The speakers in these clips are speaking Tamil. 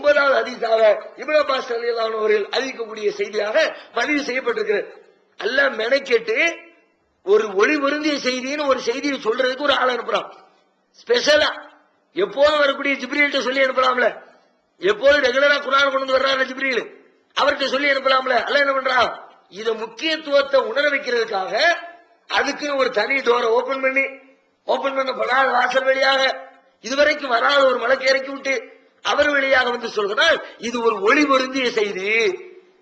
ஒன்பதாவது அதிசாக இப்னு அப்பாஸ் அறிவிக்கக்கூடிய செய்தியாக பதிவு செய்யப்பட்டிருக்கிறது. எல்லாம் மெனக்கெட்டு ஒரு ஒளி பொருந்திய செய்தின்னு ஒரு செய்தியை சொல்றதுக்கு ஒரு ஆள் அனுப்புறான். ஸ்பெஷலா எப்போதும் வரக்கூடிய ஜிப்ரீல்கிட்ட சொல்லி அனுப்பலாம்ல. எப்போதும் ரெகுலரா குரான் கொண்டு வர்றாரு ஜிப்ரியல் அவர்கிட்ட சொல்லி அனுப்பலாம்ல. அல்ல என்ன பண்றான்? இத முக்கியத்துவத்தை உணர வைக்கிறதுக்காக அதுக்குன்னு ஒரு தனி டோரை ஓபன் பண்ணி ஓபன் பண்ணப்படாத வாசல் வழியாக இதுவரைக்கும் வராத ஒரு மலைக்கு இறக்கி விட்டு அவர் வழியாக வந்து சொல்கிறார் இது ஒரு ஒளி பொருந்திய செய்தி.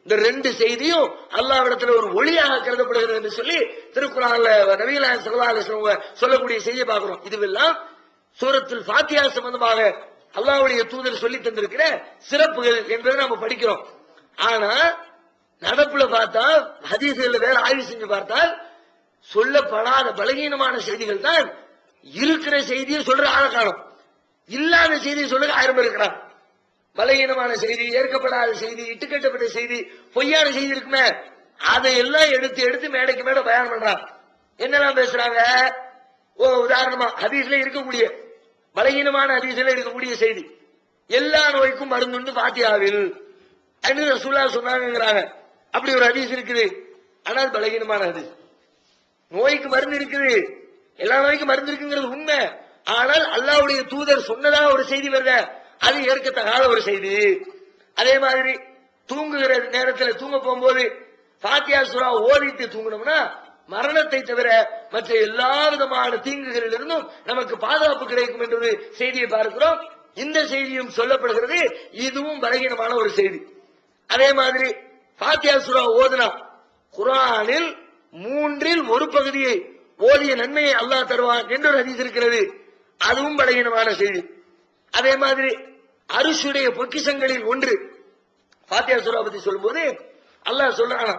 இந்த ரெண்டு செய்தியும் அல்லாவிடத்துல ஒரு ஒளியாக கருதப்படுகிறது என்று சொல்லி திருக்குறான்ல நவீன சல்லா சொல்லக்கூடிய செய்தியை பார்க்கிறோம். இதுவெல்லாம் சூரத்தில் ஃபாத்தியா சம்பந்தமாக அல்லாவுடைய தூதர் சொல்லி தந்திருக்கிற சிறப்புகள் என்பதை நாம படிக்கிறோம். ஆனா நடப்புல பார்த்தா ஹதீசுகள் வேற ஆய்வு செஞ்சு பார்த்தால் சொல்லப்படாத பலகீனமான செய்திகள் தான் இருக்கிற செய்தியை சொல்ற ஆள காணும். இல்லாத செய்தியை சொல்லுங்க ஆயிரம் பேர் இருக்கிறான் பலகீனமான செய்தி ஏற்கப்படாத செய்தி இட்டுக்கட்டப்பட்ட செய்தி பொய்யான செய்தி இருக்குமே. அதையெல்லாம் எடுத்து எடுத்து மேடைக்கு மேட பயணம் பண்றான். என்னெல்லாம் பேசுறாங்க? ஓ உதாரணமா ஹதீஸ்ல இருக்கக்கூடிய பலகீனமான ஹதீஸ்ல இருக்கக்கூடிய செய்தி. எல்லா நோய்க்கும் மருந்துண்டு பாத்தியாவில் அப்படின்னு ரசூலா சொன்னாங்கிறாங்க அப்படி ஒரு ஹதீஸ் இருக்குது. ஆனா அது பலகீனமான ஹதீஸ். நோய்க்கு மருந்து இருக்குது. எல்லா நோய்க்கும் மருந்து இருக்குங்கிறது உண்மை. ஆனால் அல்லாவுடைய தூதர் சொன்னதா ஒரு செய்தி வருத? அது ஏற்கத்தகாத ஒரு செய்தி. அதே மாதிரி தூங்குகிற நேரத்துல தூங்க போகும்போது பாத்தியா ஓதித்து ஓதிட்டு தூங்கணும்னா மரணத்தை தவிர மற்ற எல்லா விதமான தீங்குகளிலிருந்தும் நமக்கு பாதுகாப்பு கிடைக்கும் என்று செய்தியை பார்க்கிறோம். இந்த செய்தியும் சொல்லப்படுகிறது. இதுவும் பலகீனமான ஒரு செய்தி. அதே மாதிரி பாத்தியாசுறா ஓதுனா குரானில் மூன்றில் ஒரு பகுதியை ஓதிய நன்மையை அல்லாஹ் தருவான் என்று ஒரு ஹதீஸ் இருக்கிறது. அதுவும் பலகீனமான செய்தி. அதே மாதிரி அரிசுடைய பொக்கிஷங்களில் ஒன்று. பாத்தியா சூரா பத்தி சொல்லும்போது அல்லாஹ் சொல்றானா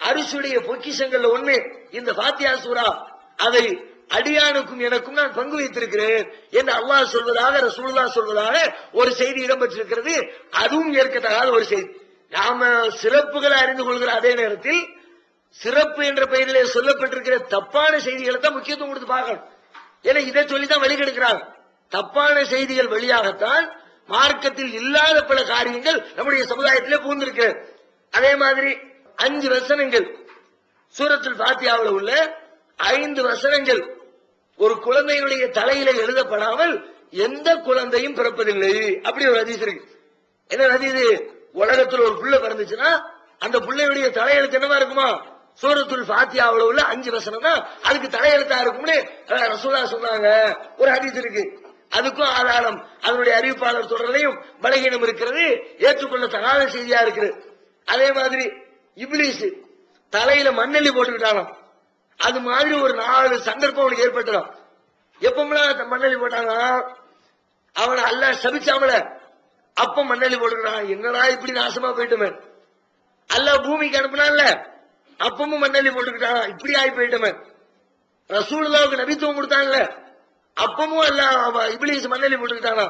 அரிசுடைய பொக்கிசங்கள்ல ஒண்ணு இந்த பாத்தியா சூரா அதை அடியானுக்கும் எனக்கும் நான் பங்கு வைத்திருக்கிறேன் என்று அல்லாஹ் சொல்வதாக ரசூல்லா சொல்வதாக ஒரு செய்தி இடம்பெற்றிருக்கிறது. அதுவும் ஏற்கத்தகாத ஒரு செய்தி. நாம சிறப்புகளை அறிந்து கொள்கிற அதே நேரத்தில் சிறப்பு என்ற பெயரிலே சொல்லப்பட்டிருக்கிற தப்பான செய்திகளை தான் முக்கியத்துவம் கொடுத்து பார்க்கணும். ஏன்னா இதை சொல்லி தான் வழிகெடுக்கிறாங்க தப்பான செய்திகள் வழியாகத்தான் மார்க்கத்தில் இல்லாத பல காரியங்கள் நம்முடைய சமுதாயத்திலே பூந்திருக்கு அதே மாதிரி அஞ்சு வசனங்கள். சூரத்தில் பாத்தியாவில் உள்ள ஐந்து வசனங்கள். ஒரு குழந்தையுடைய தலையில எழுதப்படாமல் எந்த குழந்தையும் பிறப்பதில்லை. அப்படி ஒரு அதிசயம் இருக்கு. என்ன அதிசயம் உலகத்தில் ஒரு புள்ள பிறந்துச்சுன்னா அந்த பிள்ளையுடைய தலையெழுத்து என்னவா இருக்குமா? சூரத்துல் ஃபாத்தியாவுல உள்ள அஞ்சு வசனம் தான் அதுக்கு தலையெழுத்தா இருக்கும்னு ரசூலா சொன்னாங்க. ஒரு ஹதீஸ் இருக்கு. அதுக்கும் ஆதாரம். அதனுடைய அறிவிப்பாளர் தொடர்லையும் பலகீனம் இருக்கிறது ஏற்றுக்கொள்ள தகாத செய்தியா இருக்கிறது அதே மாதிரி இப்லீஸ் தலையில மண்ணெல்லி போட்டுக்கிட்டாலும் அது மாதிரி ஒரு நாலு சந்தர்ப்பம் அவனுக்கு ஏற்பட்டுடும் எப்பமெல்லாம் மண்ணெல்லி போட்டாங்க அவனை அல்ல சபிச்சாமல. அப்ப மண்ணெல்லி போட்டுக்கிறான். என்னடா இப்படி நாசமா போயிட்டுமே? அல்ல பூமிக்கு அனுப்புனான்ல. அப்பமும் மண்ணெல்லி போட்டுக்கிட்டான் இப்படி ஆகி போயிட்டவன் ரசூலுல்லாவுக்கு நபித்துவம் கொடுத்தான்ல அப்பமும் எல்லாம் அவன் இப்லீஸ் மண்ணெல்லி போட்டுக்கிட்டானா?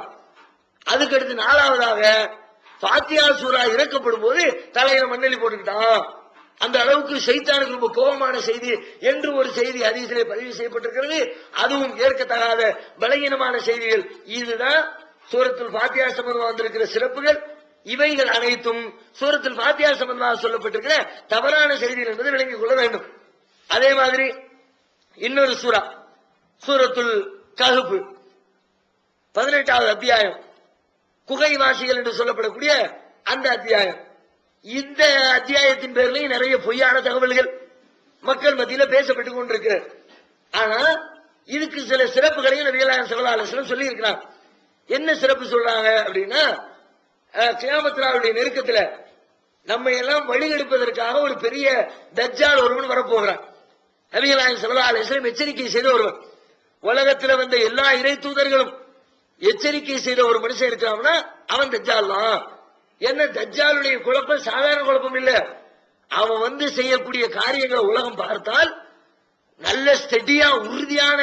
அதுக்கடுத்து நாலாவதாக பாத்தியா சூரா இறக்கப்படும் போது தலையில மண்ணெல்லி போட்டுக்கிட்டான் அந்த அளவுக்கு செய்தானுக்கு ரொம்ப கோபமான செய்தி என்று ஒரு செய்தி ஹதீஸிலே பதிவு செய்யப்பட்டிருக்கிறது. அதுவும் ஏற்கத்தகாத பலகீனமான செய்திகள். இதுதான் சூரத்தில் பாத்தியா சம்பந்தமா வந்திருக்கிற சிறப்புகள். இவைகள் அனைத்தும் சூரத்தில் பாத்தியா சம்பந்தமாக சொல்லப்பட்டிருக்கிற தவறான செய்திகள் என்பது விளங்கிக் கொள்ள வேண்டும். அதே மாதிரி இன்னொரு சூரா சூரத்துல் ககுப்பு பதினெட்டாவது அத்தியாயம் குகைவாசிகள் என்று சொல்லப்படக்கூடிய அந்த அத்தியாயம். இந்த அத்தியாயத்தின் பேர்லயும் நிறைய பொய்யான தகவல்கள் மக்கள் மத்தியில பேசப்பட்டு கொண்டிருக்கு ஆனா இதுக்கு சில சிறப்புகளையும் நபிகளாயம் சகலாலோசனம் சொல்லி இருக்கிறாங்க என்ன சிறப்பு சொல்றாங்க அப்படின்னா அஹ், நெருக்கத்துல நம்ம எல்லாம் வழிகெடுப்பதற்காக ஒரு பெரிய தஜ்ஜால் ஒருவன் வரப்போகிறான். நபிகளாயம் சல்லா அலிஸ்லாம் எச்சரிக்கை செய்த ஒருவன். உலகத்துல வந்த எல்லா இறை தூதர்களும் எச்சரிக்கை செய்த ஒரு மனுஷன் இருக்கிறான்னா அவன் தஜ்ஜால் தான். என்ன தஜ்ஜாலுடைய குழப்பம் சாதாரண குழப்பம் இல்ல. அவன் வந்து செய்யக்கூடிய காரியங்களை உலகம் பார்த்தால் நல்ல ஸ்டெடியா உறுதியான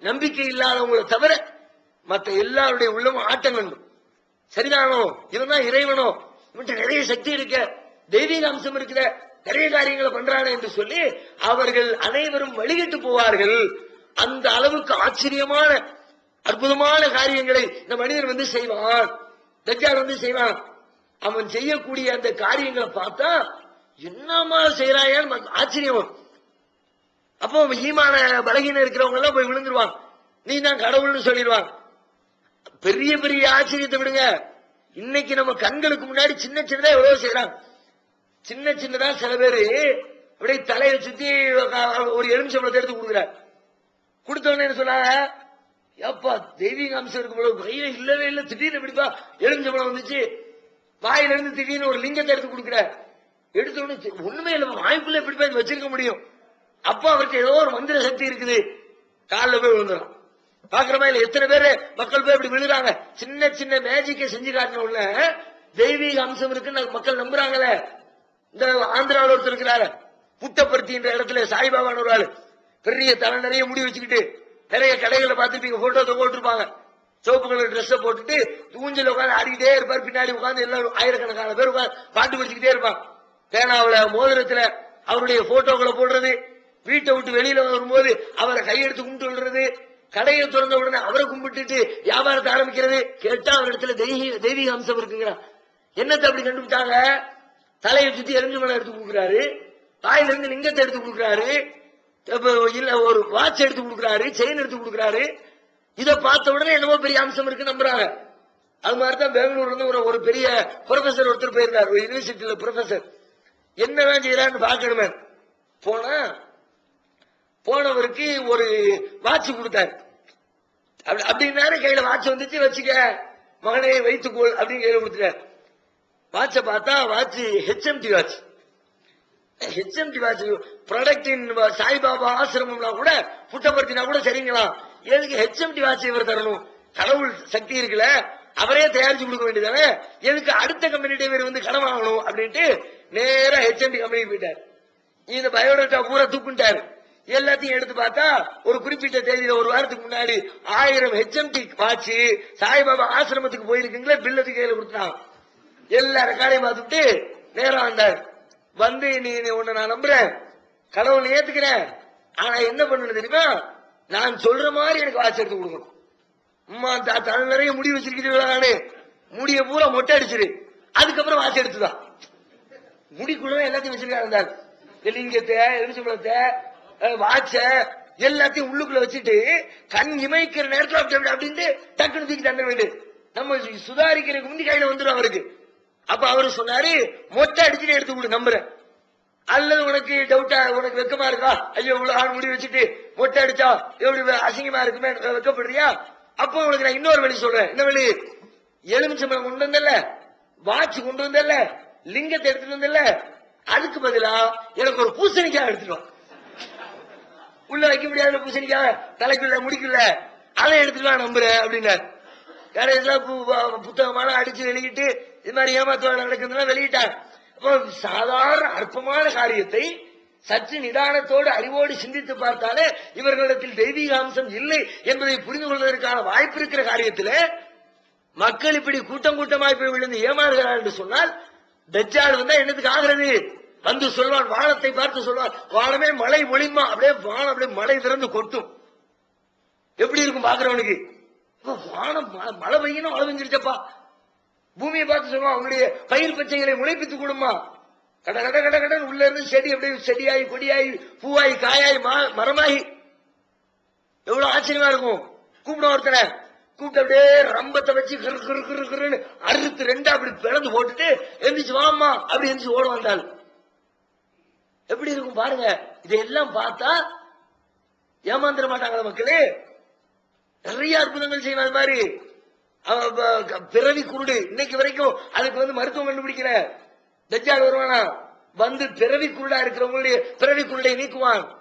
நம்பிக்கை இல்லாதவங்களை தவிர மற்ற எல்லாருடைய உள்ளமும் ஆட்டம் கண்டும் சரிதானோ? இவன் தான் இறைவனோ? இவன்ட்ட நிறைய சக்தி இருக்க. தெய்வீக அம்சம் இருக்கிற நிறைய காரியங்களை பண்றானே என்று சொல்லி அவர்கள் அனைவரும் வழிகிட்டு போவார்கள். அந்த அளவுக்கு ஆச்சரியமான அற்புதமான காரியங்களை இந்த மனிதன் வந்து செய்வான். தஜ்ஜால் வந்து செய்வான். அவன் செய்யக்கூடிய அந்த காரியங்களை பார்த்தா என்னமா செய்யறாயான்னு ஆச்சரியம். அப்போ ஈமான பலகீனம் இருக்கிறவங்க எல்லாம் போய் விழுந்துருவான். நீ தான் கடவுள்னு சொல்லிடுவான். பெரிய பெரிய ஆச்சரியத்தை விடுங்க. இன்னைக்கு நம்ம கண்களுக்கு முன்னாடி சின்ன சின்னதா எவ்வளவு செய்யறாங்க. சின்ன சின்னதா சில பேரு அப்படியே தலையை சுத்தி ஒரு எலுமிச்சம்பளத்தை எடுத்து கொடுக்குற கொடுத்தவனே என்ன சொன்னாங்க? ஏப்பா தெய்வீக அம்சம் இருக்கு போல கையில இல்லவே இல்ல திடீர்னு எப்படிப்பா எலுமிச்சம்பளம் வந்துச்சு. வாயில இருந்து திடீர்னு ஒரு லிங்கத்தை எடுத்து கொடுக்குற எடுத்த உடனே ஒண்ணுமே இல்ல வாய்ப்புல எப்படி போய் வச்சிருக்க முடியும். அப்பா அவருக்கு ஏதோ ஒரு மந்திர சக்தி இருக்குது. காலில் போய் விழுந்துடும் பாக்குறமா இல்ல. எத்தனை பேரு மக்கள் போய் இப்படி விழுகிறாங்க? சின்ன சின்ன மேஜிக்கை செஞ்சு காட்டின உள்ள தெய்வீக அம்சம் இருக்குன்னு மக்கள் நம்புறாங்களே. இந்த ஆந்திராவில் ஒருத்தர் இருக்கிறாரு. புட்டப்பருத்தின்ற இடத்துல சாய்பாபான்னு ஒரு ஆளு. பெரிய தலை நிறைய முடி வச்சுக்கிட்டு நிறைய கடைகளை பார்த்துருப்பீங்க போட்டோ போட்டிருப்பாங்க. சிவப்பு கலர் ட்ரெஸ் போட்டுட்டு ஊஞ்சல் உட்காந்து ஆடிக்கிட்டே இருப்பார். பின்னாடி உட்காந்து எல்லாரும் ஆயிரக்கணக்கான பேர் உட்காந்து பாட்டு படிச்சுக்கிட்டே இருப்பான். பேனாவில மோதிரத்துல அவருடைய போட்டோக்களை போடுறது. வீட்டை விட்டு வெளியில வரும்போது அவரை கையெடுத்து கும்பிட்டு விடுறது. கடையை திறந்த உடனே அவரை கும்பிட்டுட்டு வியாபாரத்தை ஆரம்பிக்கிறது. கேட்டா அவரிடத்துல தெய்வீக தெய்வீக அம்சம் இருக்குங்கிறா. என்னத்தை அப்படி கண்டுபிடிச்சாங்க? தலையை சுத்தி எரிஞ்சு மலை எடுத்து கொடுக்குறாரு. தாயில இருந்து லிங்கத்தை எடுத்து கொடுக்குறாரு. இல்ல ஒரு வாட்ச் எடுத்து கொடுக்குறாரு செயின் எடுத்து கொடுக்குறாரு. இதை பார்த்த உடனே என்னமோ பெரிய அம்சம் இருக்கு நம்புறாங்க. அது மாதிரி தான் பெங்களூர்ல இருந்து ஒரு ஒரு பெரிய ப்ரொஃபசர் ஒருத்தர் போயிருந்தார். ஒரு யூனிவர்சிட்டியில ப்ரொஃபசர் என்னதான் செய்யறான்னு பாக்கணுமே போனா போனவருக்கு ஒரு வாட்ச் கொடுத்தாரு. அப்படி அப்படின்னாரு கையில வாட்ச் வந்துச்சு வச்சுக்க மகனை வைத்துக்கோள் அப்படின்னு கையில கொடுத்துட்டாரு. வாட்சை பார்த்தா watch HMT watch. HMT watch product in Saibaba ஆசிரமம்னா கூட புட்டப்படுத்தினா கூட சரிங்களா? எதுக்கு ஹெச்எம்டி வாட்ச் இவர் தரணும்? கடவுள் சக்தி இருக்குல்ல அவரே தயாரிச்சு கொடுக்க வேண்டியதானே? எதுக்கு அடுத்த கம்பெனிட்டே இவர் வந்து கடன் வாங்கணும் அப்படின்ட்டு நேரம் ஹெச்எம்டி கம்பெனிக்கு போயிட்டார். இந்த பயோடேட்டா பூரா தூக்குட்டாரு எல்லாத்தையும் எடுத்து பார்த்தா ஒரு குறிப்பிட்ட தேதியில ஒரு வாரத்துக்கு முன்னாடி ஆயிரம் ஹெச்எம்டி வாட்சி சாய்பாபா ஆசிரமத்துக்கு போயிருக்குங்களே பில்லத்து கையில கொடுத்தான். எல்லா ரெக்கார்டையும் பார்த்துட்டு நேரம் வந்தார். வந்து நீ உன்னை நான் நம்புறேன். கடவுளை ஏத்துக்கிறேன். ஆனா என்ன பண்ணணும் தெரியுமா? நான் சொல்ற மாதிரி எனக்கு வாட்சி எடுத்து கொடுக்கணும். அம்மா த- தலை நிறைய முடி வச்சிருக்கிறீங்களா நானு? முடிய பூரா மொட்டை அடிச்சிரு. அதுக்கப்புறம் வாட்சி எடுத்துதான். முடிக்குள்ள எல்லாத்தையும் வச்சிருக்காரு அந்த ஆள். இந்த வாட்ச எல்லாத்தையும் உள்ளுக்குள்ள வச்சுட்டு கண் இமைக்கிற நேரத்தில் அப்படி அப்படின்ட்டு டக்குன்னு தூக்கி தந்த வேண்டியது. நம்ம சுதாரிக்கிறதுக்கு முந்தி கையில வந்துடும் அவருக்கு. அப்ப அவரு சொன்னாரு மொட்டை அடிச்சுட்டு எடுத்து கொடு நம்புறேன். அல்லது உனக்கு டவுட்டா உனக்கு வெக்கமா இருக்கா? ஐயோ இவ்வளவு ஆள் முடி வச்சுட்டு மொட்டை அடிச்சா எப்படி அசிங்கமா இருக்குமே வெக்கப்படுறியா? அப்போ உனக்கு நான் இன்னொரு வழி சொல்றேன். என்ன வழி? எலுமிச்சம்பளம் கொண்டு வந்தல வாட்ச் கொண்டு வந்தல லிங்கத்தை எடுத்துட்டு வந்தல அதுக்கு பதிலா எனக்கு ஒரு பூசணிக்காய் எடுத்துட்டு உள்ள வைக்க முடியாது பூசணிக்காய் தலைக்குள்ள முடிக்கல அதை எடுத்துக்கலாம் நம்புறேன் அப்படின்னாரு. கடைசியில பு- புத்தகமான அடிச்சு வெளியிட்டு இது மாதிரி ஏமாத்துவாங்க நடக்குதுன்னா வெளியிட்டாங்க. அப்போ சாதாரண அற்பமான காரியத்தை சற்று நிதானத்தோடு அறிவோடு சிந்தித்து பார்த்தாலே இவர்களிடத்தில் தெய்வீக அம்சம் இல்லை என்பதை புரிந்து கொள்வதற்கான வாய்ப்பு இருக்கிற காரியத்தில் மக்கள் இப்படி கூட்டம் கூட்டமாக போய் விழுந்து ஏமாறுகிறார் என்று சொன்னால் தஜ்ஜால் வந்தா என்னத்துக்கு ஆகிறது? வந்து சொல்வான் வானத்தை பார்த்து சொல்வான் வானமே மழை ஒளிமா அப்படியே வானம் அப்படியே மழை திறந்து கொட்டும். எப்படி இருக்கும் பாக்குறவனுக்கு வானம் ம- மழை பெய்யணும் மழை பெஞ்சிருச்சப்பா. பூமியை பார்த்து சொல்லுவான் அவனுடைய பயிர் பச்சைகளை முளைப்பித்து கொடுமா. கட கட கட கடன் உள்ள இருந்து செடி அப்படியே செடியாகி கொடியாகி பூவாகி காயாகி மா- மரமாகி. எவ்வளவு ஆச்சரியமா இருக்கும். கூப்பிடும் ஒருத்தனை. கூப்பிட்டு அப்படியே ரம்பத்தை வச்சு கிரு கிரு கிரு கிருன்னு அறுத்து ரெண்டா அப்படி பிளந்து போட்டுட்டு எந்திரிச்சு வாமா அப்படி எந்திரிச்சு ஓட வந்தாள். எப்படி இருக்கும் பாருங்க. இதெல்லாம் பார்த்தா ஏமாந்துட மாட்டாங்களா மக்களே? நிறைய அற்புதங்கள் செய்யணும் அது மாதிரி. க- பிறவி குருடு. இன்னைக்கு வரைக்கும் அதுக்கு வந்து மருத்துவம் கண்டுபிடிக்கிற தஜ்ஜால் வருவானா? வந்து பிறவி குருடா இருக்கிறவங்களுடைய பிறவி குருடை நீக்குவான்.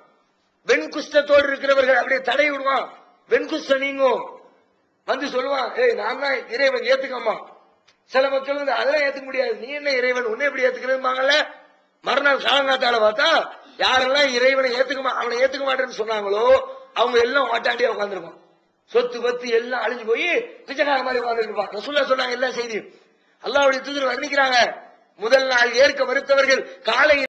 வெண்குஷ்டத்தோடு இருக்கிறவர்கள் அப்படியே தடை விடுவான். வெண்குஷ்டம் நீங்கும். வந்து சொல்லுவான் ஏய் நான் தான் இறைவன் ஏத்துக்கம்மா. சில மக்கள் வந்து அதெல்லாம் ஏத்துக்க முடியாது. நீ என்ன இறைவன்? உன்னை எப்படி ஏத்துக்கிறதுமாங்கல்ல மறுநாள் சாரநாத்தால பார்த்தா யாரெல்லாம் இறைவனை ஏத்துக்கமா அவனை ஏத்துக்க மாட்டேன்னு சொன்னாங்களோ அவங்க எல்லாம் ஓட்டாண்டியா உட்காந்துருப்பான் சொத்து பத்து எல்லாம் அழிஞ்சு போய் பிச்சைக்கார மாதிரி உட்காந்துருப்பான் ரசூல்லா சொன்னாங்க எல்லா செய்தியும். அல்லாவுடைய தூதர் வர்ணிக்கிறாங்க. முதல் நாள் ஏற்க மறுத்தவர்கள் காலை